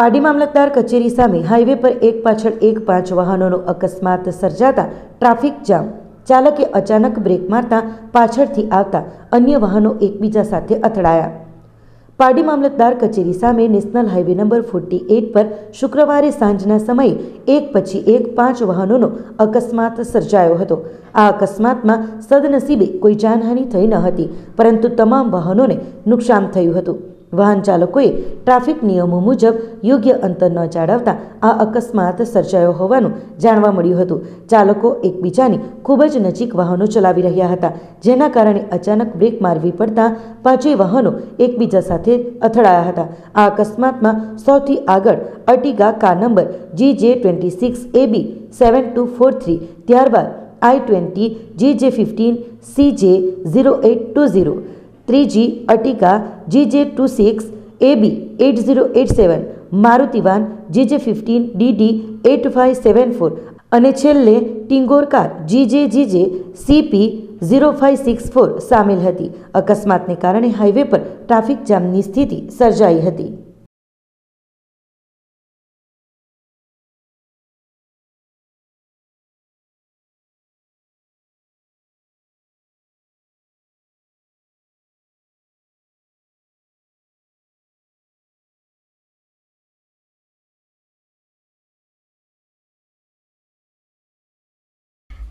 પાડી મામલતદાર કચેરી સામે હાઈવે પર એક પાછળ એક પાંચ વાહનોનો અકસ્માત સર્જાતા ટ્રાફિક જામ. ચાલકે અચાનક બ્રેક મારતા પાછળથી આવતા અન્ય વાહનો એકબીજા સાથે અથડાયા. પાડી મામલતદાર કચેરી સામે national highway number forty eight પર શુક્રવારે સાંજના સમયે એક પછી એક પાંચ વાહનોનો અકસ્માત સર્જાયો હતો. આ અકસ્માતમાં સદનસીબે કોઈ જાનહાનિ થઈ ન હતી, પરંતુ તમામ વાહનોને નુકસાન થયું હતું. વાહન ચાલકોએ ટ્રાફિક નિયમો મુજબ યોગ્ય અંતર ન જાળવતા આ અકસ્માત સર્જાયો હોવાનું જાણવા મળ્યું હતું. ચાલકો એકબીજાની ખૂબ જ નજીક વાહનો ચલાવી રહ્યા હતા, જેના કારણે અચાનક બ્રેક મારવી પડતા પાંચેય વાહનો એકબીજા સાથે અથડાયા હતા. આ અકસ્માતમાં સૌથી આગળ Ertiga car number G J twenty six A B seven two four three, ત્યારબાદ I twenty G J fifteen C J zero eight two zero ત્રીજી અટિકા G J two six A B eight zero eight seven Maruti van G J fifteen D D eight five seven four અને છેલ્લે Tigor car G J G J C P zero five six four સામેલ હતી. અકસ્માતને કારણે highway પર traffic જામની સ્થિતિ સર્જાઈ હતી.